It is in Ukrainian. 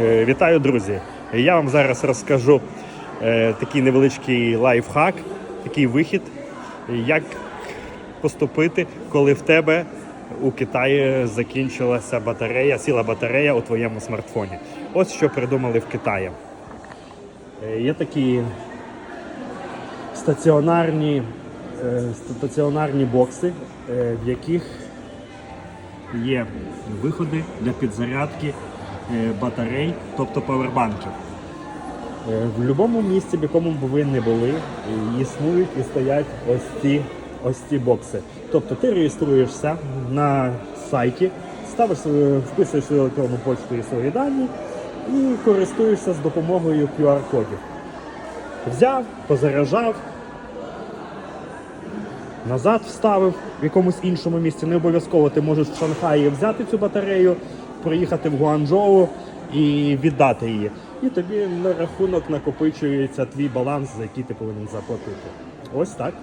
Е, Вітаю, друзі! Я вам зараз розкажу е, такий невеличкий лайфхак, такий вихід, як поступити, коли в тебе у Китаї закінчилася батарея, сіла батарея у твоєму смартфоні. Ось що придумали в Китаї. Е, Є такі стаціонарні, стаціонарні бокси, в яких є виходи для підзарядки батарей, тобто павербанків. Е, В будь-якому місці, в якому б ви не були, е, існують і стоять ось ці, ось ці бокси. Тобто ти реєструєшся на сайті, ставиш свою, вписуєш свою електронну почту і свої дані і користуєшся з допомогою QR-кодів. Взяв, позаряджав, назад вставив в якомусь іншому місці. Не обов'язково ти можеш в Шанхаї взяти цю батарею, проїхати в Гуанчжоу і віддати її. І тобі на рахунок накопичується твій баланс, за який ти повинен заплатити. Ось так.